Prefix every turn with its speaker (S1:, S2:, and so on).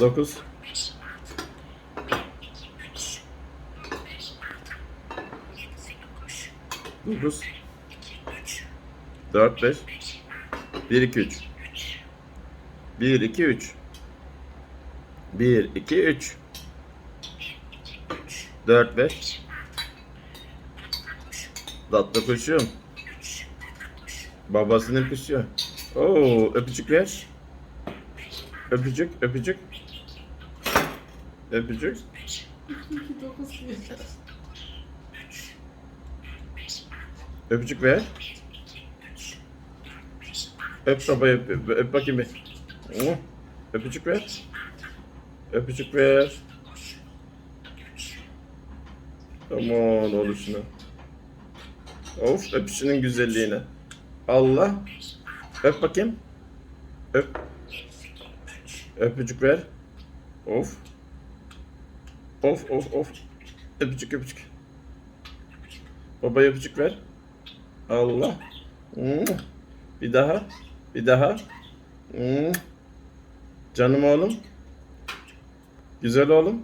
S1: Dokuz. Dokuz. Dört, beş. Bir, iki, üç. Bir, iki, üç. Bir, iki, üç. Dört, beş. Tatlı kuşum. Babasının kuşu. Oo, öpücük ver. Öpücük, öpücük. Öpücük.
S2: 9
S1: Öpücük ver. Öp babayı öp, öp, öp bakayım bir. Öpücük ver. Öpücük ver. Aman oluşuna. Of öpüşünün güzelliğine. Allah. Öp bakayım. Öp. Öpücük ver. Of. Of of of. Öpücük öpücük. Babaya öpücük ver. Allah. Hmm. Bir daha. Bir daha. Hmm. Canım oğlum. Güzel oğlum.